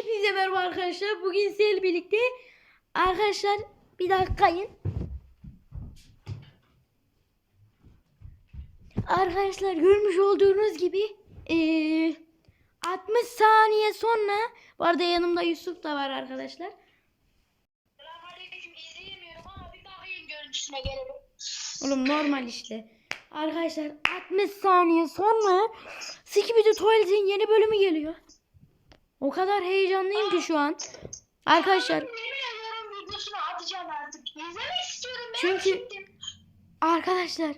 Hepinize merhaba arkadaşlar. Bugün sizlerle birlikte arkadaşlar bir dakikayın. Arkadaşlar görmüş olduğunuz gibi eee 60 saniye sonra bu arada yanımda Yusuf da var arkadaşlar. Selamünaleyküm izleyemiyorum ama bir bakayım görüntüsüne gelelim. Oğlum normal işte. Arkadaşlar 60 saniye sonra Skibidi Tuvalet'in yeni bölümü geliyor. O kadar heyecanlıyım ki şu an. Arkadaşlar Çünkü- arkadaşlar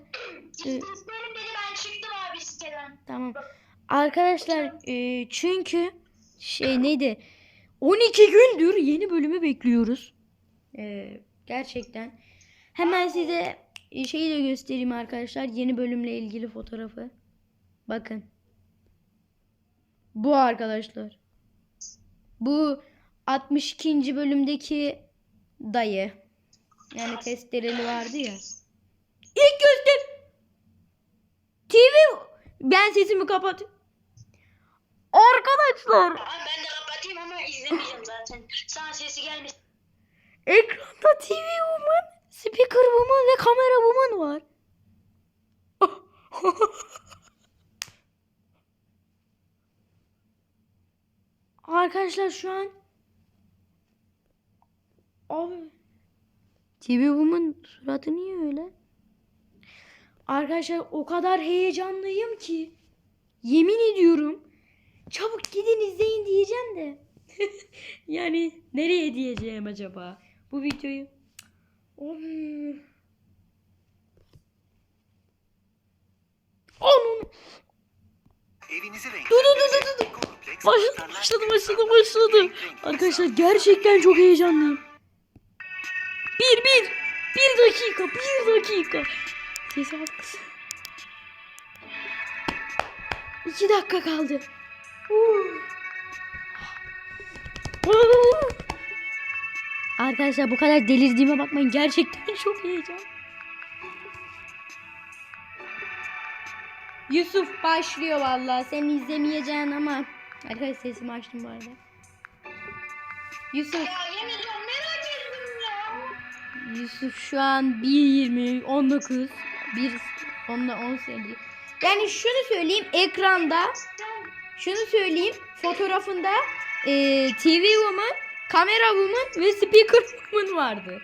e. Tamam. Arkadaşlar e, çünkü şey neydi? 12 gündür yeni bölümü bekliyoruz. E, gerçekten. Hemen size e, şeyi de göstereyim arkadaşlar. Yeni bölümle ilgili fotoğrafı. Bakın. Bu arkadaşlar. Bu 62. bölümdeki dayı. Yani testereli vardı ya. İlk göster. TV ben sesimi kapat. Arkadaşlar Abi ben de kapatayım ama izlemeyeceğim zaten. Sana sesi gelmesin. ekranda TV Woman, Speaker Woman ve Kamera Woman var. Arkadaşlar şu an Abi. TV Woman suratı niye öyle? Arkadaşlar o kadar heyecanlıyım ki. Yemin ediyorum. Çabuk gidin izleyin diyeceğim de. Yani nereye diyeceğim acaba? Bu videoyu. Oy. Onun dur dur dur dur dur. Başladı başladı başladı başladı. Arkadaşlar gerçekten çok heyecanlıyım. Bir bir bir dakika bir dakika. Sesi kız. İki dakika kaldı. Arkadaşlar bu kadar delirdiğime bakmayın. Gerçekten çok heyecan. Yusuf başlıyor vallahi. Sen izlemeyeceksin ama. Arkadaşlar sesimi açtım bu arada. Yusuf. Ya yemin ediyorum merak ettim ya. Yusuf şu an 1.20, 19, 1, 10'da 10 saniye. Yani şunu söyleyeyim ekranda, şunu söyleyeyim fotoğrafında e, TV Woman, Kamera Woman ve Speaker Woman vardı.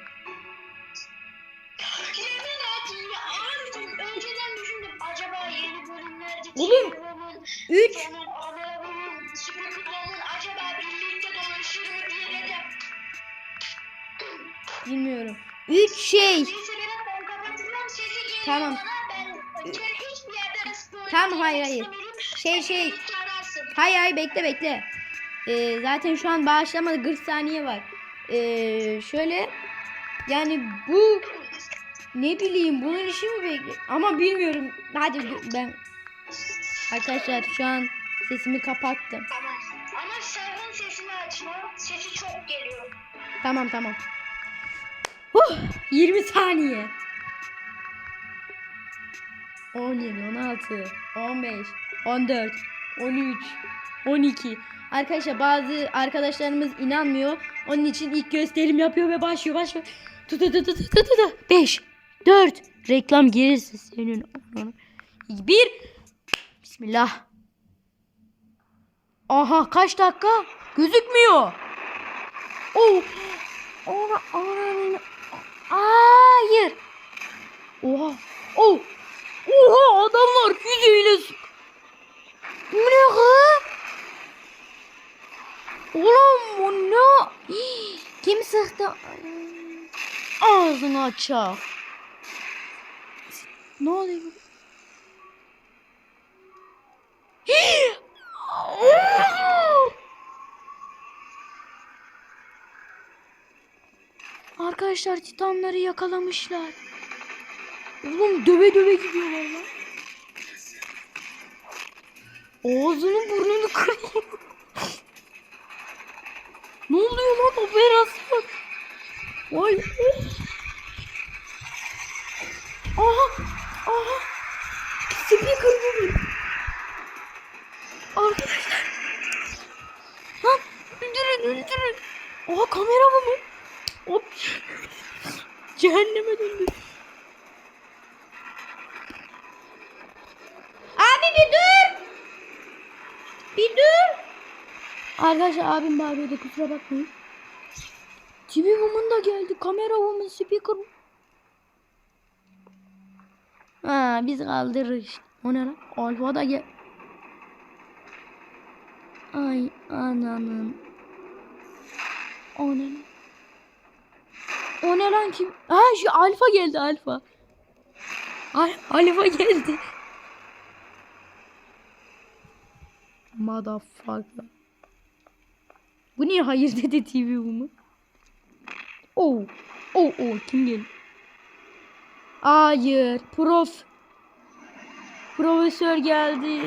Diye dedim. bilmiyorum. 3 şey. Tamam. Tamam, hayır, hayır. Şey, şey. Birlikte ararsın. Hay hay bekle bekle. E, zaten şu an bağışlamadı 40 saniye var. E, şöyle yani bu ne bileyim bunun işi mi bekle ama bilmiyorum. Hadi ben Arkadaşlar şu an sesimi kapattım. Tamam. Ama sakın sesini açma. Sesi çok geliyor. Tamam tamam. Huh, 20 saniye. 17, 16, 15, 14, 13, 12. Arkadaşlar bazı arkadaşlarımız inanmıyor. Onun için ilk gösterim yapıyor ve başlıyor başlıyor. Tut tut tut tut tut tut. 5, 4. Reklam gelirse senin. ananı. 1. Bismillah. Aha kaç dakika? Gözükmüyor. Oh. Ona ona Hayır. Oha. Oh. Oha adamlar füzeyle Bu ne kız? Oğlum bu ne? Kim sıktı? Ağzını açak. Ne oluyor? Hii! Oh! Arkadaşlar titanları yakalamışlar. Oğlum döve döve gidiyorlar lan. Ağzını burnunu kırıyor. ne oluyor lan operasyon? Vay. Aha. Aha. Speaker bu. Arkadaşlar. Lan durun Öldürün. Oha kamera mı? Hop. Cehenneme döndü. Abi bir dur. Bir dur. Arkadaşlar abim bağırıyordu kusura bakmayın. TV Woman da geldi. Kamera Woman speaker. Ha biz kaldırırız. O ne lan? Alfa da gel. Ay ananın. O ne? O ne lan kim? Ha şu alfa geldi alfa. Al alfa geldi. Motherfucker. Bu niye hayır dedi TV Woman? Oh. Oh oh kim geldi? Hayır. Prof. Profesör geldi.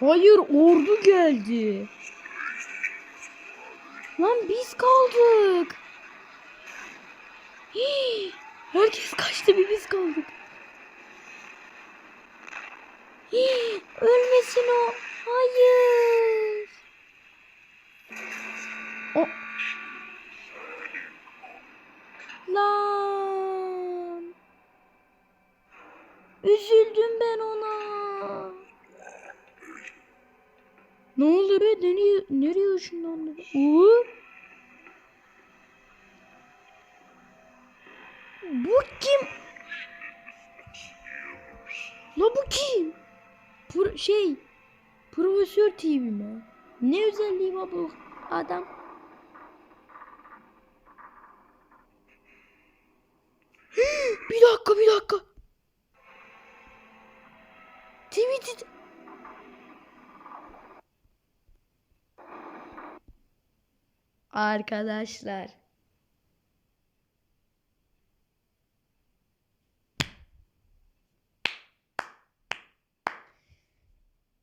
Hayır ordu geldi. Lan biz kaldık. Hii, herkes kaçtı bir biz kaldık. Hii, ölmesin o. Hayır. O. Lan. Üzüldüm ben ona. Ne oldu be? Nereye, nereye ışınlandı? Uğur? Bu kim? La bu kim? Pro- şey, Profesör TV mi? Ne özelliği var bu adam? bir dakika, bir dakika. Arkadaşlar.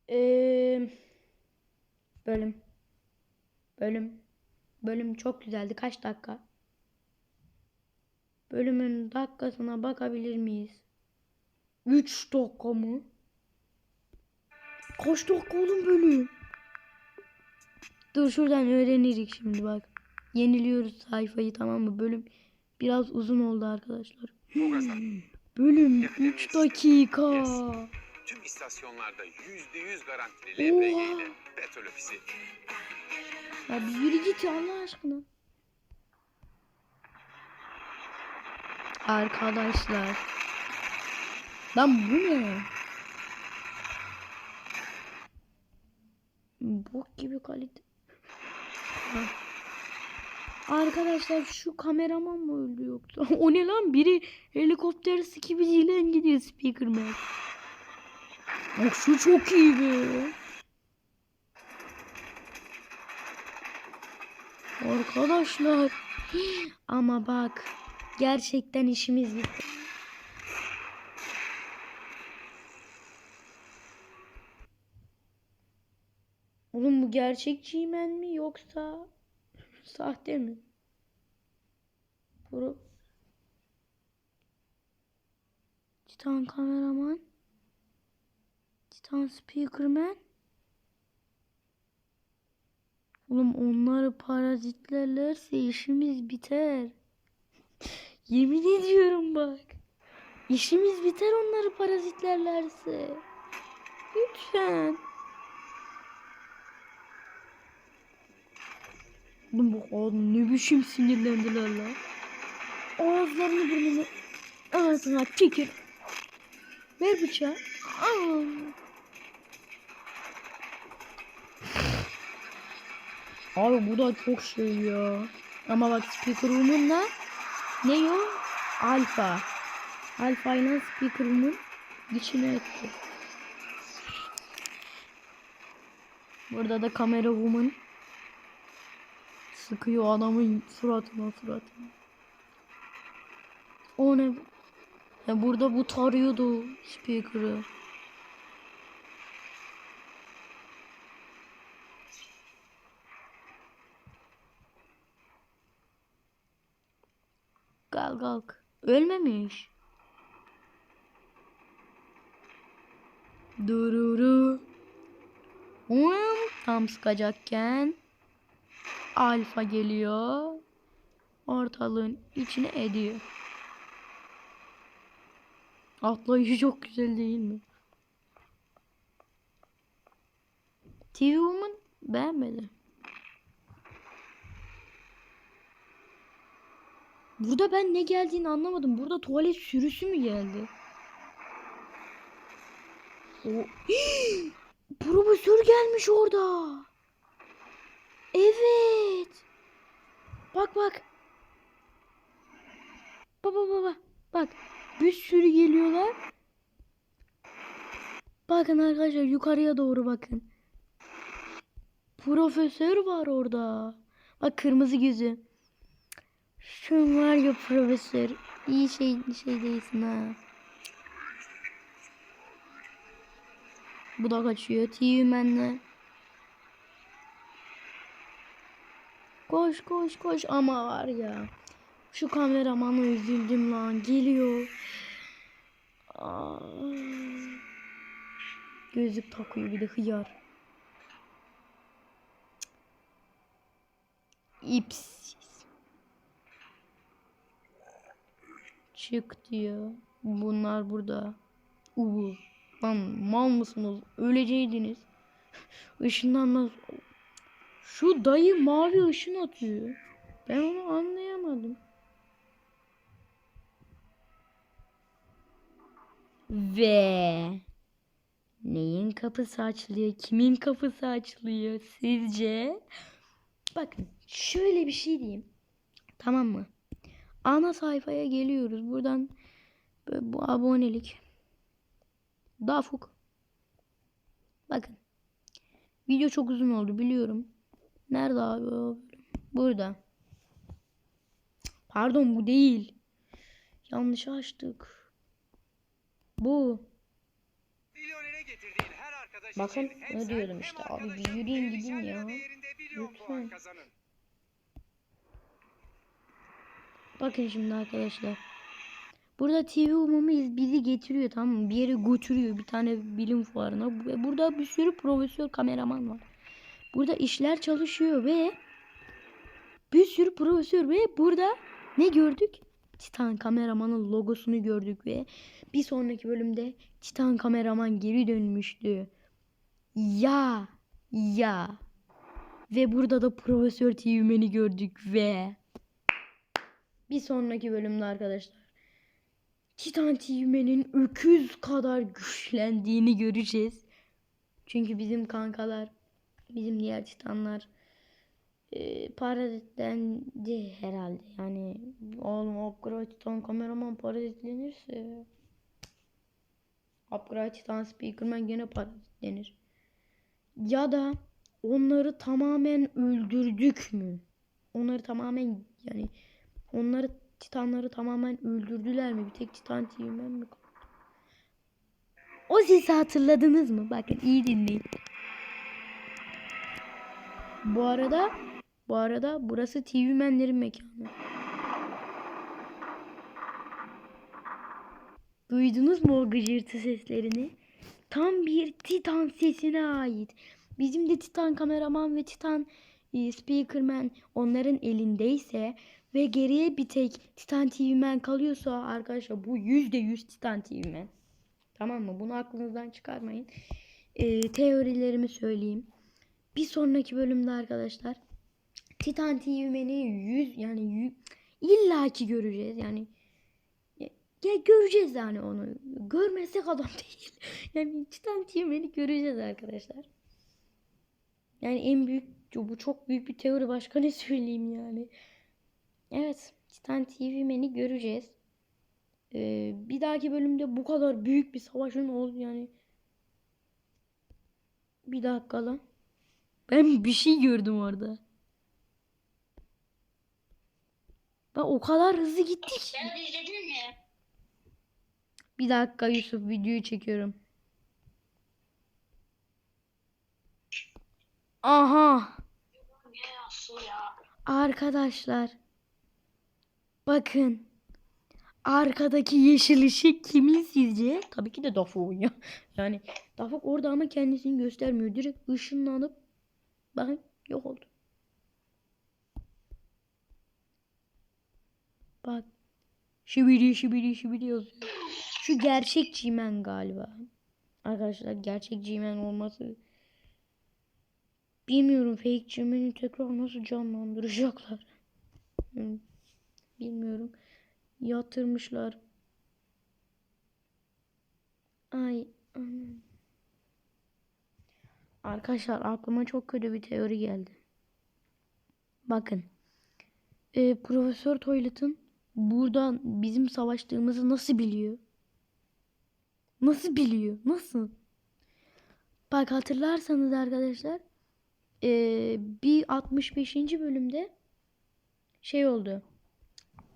Ee, bölüm. Bölüm. Bölüm çok güzeldi. Kaç dakika? Bölümün dakikasına bakabilir miyiz? 3 dakika mı? Kaç dakika oğlum bölüm? Dur şuradan öğrenirik şimdi bak. Yeniliyoruz sayfayı tamam mı? Bölüm biraz uzun oldu arkadaşlar. Bölüm 3 dakika. Tüm istasyonlarda %100 garantili LPG ile petrol ofisi. Ya bir yürü git ya Allah aşkına. Arkadaşlar. Lan bu ne? Bok gibi kalite. Arkadaşlar şu kameraman mı öldü yoksa? o ne lan? Biri helikopter skibiciyle gidiyor Speakerman. Bak şu çok iyi be. Arkadaşlar. Ama bak. Gerçekten işimiz bitti. Oğlum bu gerçek G-Man mi yoksa sahte mi? Pro... Titan kameraman. Titan speakerman. Oğlum onları parazitlerlerse işimiz biter. Yemin ediyorum bak. İşimiz biter onları parazitlerlerse. Lütfen. Oğlum bu oğlum ne biçim sinirlendiler lan. Ağızlarını burnunu ağzına çekir. Ver bıçağı. Aa. Abi bu da çok şey ya. Ama bak speaker room'un da ne o? Alfa. Alfa ile speaker room'un içine etti. Burada da kamera woman sıkıyor adamın suratına suratına. O ne? Ya burada bu tarıyordu speaker'ı. Kalk kalk. Ölmemiş. Dururu. Hum, tam sıkacakken alfa geliyor. Ortalığın içine ediyor. Atlayışı çok güzel değil mi? TV Woman beğenmedi. Burada ben ne geldiğini anlamadım. Burada tuvalet sürüsü mü geldi? O Profesör gelmiş orada. Evet. Bak bak. Baba baba. Bak. Bir sürü geliyorlar. Bakın arkadaşlar yukarıya doğru bakın. Profesör var orada. Bak kırmızı gözü. Şu var ya profesör. İyi şey şey değilsin ha. Bu da kaçıyor. T-Human'le. Koş koş koş ama var ya. Şu kameramana üzüldüm lan. Geliyor. Aa. Gözlük takıyor bir de hıyar. İpsiz. Çık diyor. Bunlar burada. Uuu. Lan mal mısınız? Öleceydiniz. Işınlanmaz. Şu dayı mavi ışın atıyor. Ben onu anlayamadım. Ve neyin kapısı açılıyor? Kimin kapısı açılıyor sizce? Bakın şöyle bir şey diyeyim. Tamam mı? Ana sayfaya geliyoruz. Buradan bu abonelik. Dafuk. Bakın. Video çok uzun oldu biliyorum. Nerede abi o bölüm? Burada. Pardon bu değil. Yanlış açtık. Bu. Bakın, ne hem işte, abi bir yürüyün gidin ya. Lütfen. Bakın şimdi arkadaşlar. Burada TV umumuyuz bizi getiriyor tamam mı? Bir yere götürüyor bir tane bilim fuarına. Burada bir sürü profesör kameraman var. Burada işler çalışıyor ve bir sürü profesör ve burada ne gördük? Titan kameramanın logosunu gördük ve bir sonraki bölümde Titan kameraman geri dönmüştü. Ya ya ve burada da Profesör Tiyumen'i gördük ve bir sonraki bölümde arkadaşlar Titan Tiyumen'in öküz kadar güçlendiğini göreceğiz. Çünkü bizim kankalar, bizim diğer titanlar e, parazitlendi herhalde. Yani oğlum Upgrade Titan kameraman parazitlenirse Upgrade Titan Speakerman gene parazitlenir. Ya da onları tamamen öldürdük mü? Onları tamamen yani onları titanları tamamen öldürdüler mi? Bir tek titan tiyumen mi? O sesi hatırladınız mı? Bakın iyi dinleyin. Bu arada bu arada burası tiyumenlerin mekanı. Duydunuz mu o gıcırtı seslerini? Tam bir Titan sesine ait. Bizim de Titan kameraman ve Titan e, Speakerman onların elindeyse ve geriye bir tek Titan TV'men kalıyorsa arkadaşlar bu %100 Titan TV'men. Tamam mı? Bunu aklınızdan çıkarmayın. E, teorilerimi söyleyeyim. Bir sonraki bölümde arkadaşlar Titan TV'meni 100 yani yü- illaki göreceğiz. Yani ya, göreceğiz yani onu. Görmezsek adam değil. Yani Titan TV'meni göreceğiz arkadaşlar. Yani en büyük bu çok büyük bir teori başka ne söyleyeyim yani. Evet Titan TV Man'i göreceğiz. Ee, bir dahaki bölümde bu kadar büyük bir savaşın oldu yani. Bir dakika lan. Ben bir şey gördüm orada. Ben o kadar hızlı gitti ki. Sen izledin mi? Bir dakika Yusuf videoyu çekiyorum. Aha. Arkadaşlar. Bakın. Arkadaki yeşil ışık kimin sizce? Tabii ki de Dafuk'un ya. Yani Dafuk orada ama kendisini göstermiyor. Direkt ışınlanıp Bakın yok oldu. Bak. Şibiri şibiri şibiri yazıyor. Şu gerçek G-Man galiba. Arkadaşlar gerçek G-Man olması bilmiyorum fake G-Man'i tekrar nasıl canlandıracaklar. Hmm, Bilmiyorum. Yatırmışlar. Ay anam. Arkadaşlar aklıma çok kötü bir teori geldi. Bakın. Ee, Profesör Toilet'ın buradan bizim savaştığımızı nasıl biliyor? Nasıl biliyor? Nasıl? Bak hatırlarsanız arkadaşlar ee, bir 65. bölümde şey oldu.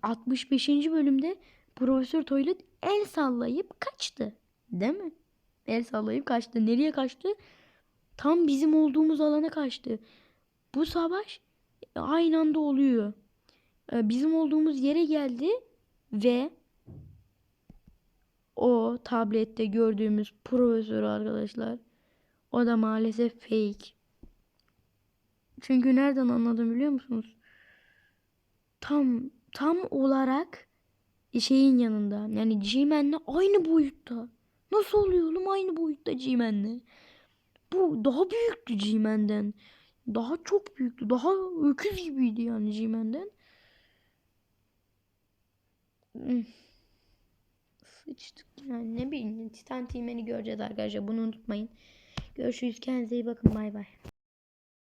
65. bölümde Profesör Toilet el sallayıp kaçtı. Değil mi? El sallayıp kaçtı. Nereye kaçtı? Tam bizim olduğumuz alana kaçtı. Bu savaş aynı anda oluyor. Ee, Bizim olduğumuz yere geldi ve o tablette gördüğümüz profesör arkadaşlar o da maalesef fake. Çünkü nereden anladım biliyor musunuz? Tam tam olarak şeyin yanında. Yani G-Man'le aynı boyutta. Nasıl oluyor oğlum aynı boyutta G-Man'le? Bu daha büyüktü G-Man'den. Daha çok büyüktü. Daha öküz gibiydi yani G-Man'den. Hmm. Sıçtık yani ne bileyim Titan Team'ini göreceğiz arkadaşlar bunu unutmayın. Görüşürüz kendinize iyi bakın bay bay.